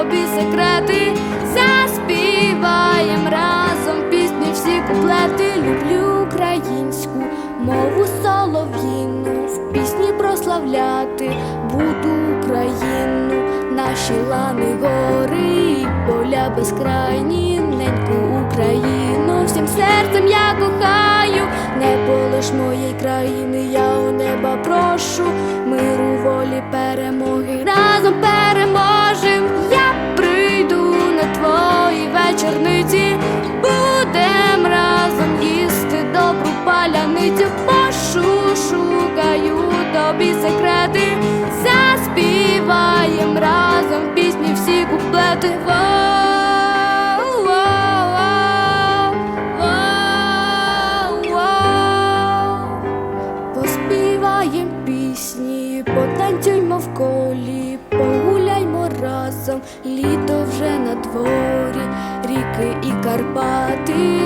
тобі секрети, заспіваєм разом пісні, всі куплети. Люблю українську мову солов'їну, в пісні прославляти буду Україну, наші лани, гори, поля безкрайні, неньку Україну, всім серцем я кохаю, не полиш моєї країни, я у неба прошу миру. Пошу, шукаю тобі секрети, заспіваєм разом пісні всі куплети. Поспіваєм пісні, потанцюймо в колі, погуляймо разом, літо вже на дворі, ріки і Карпати,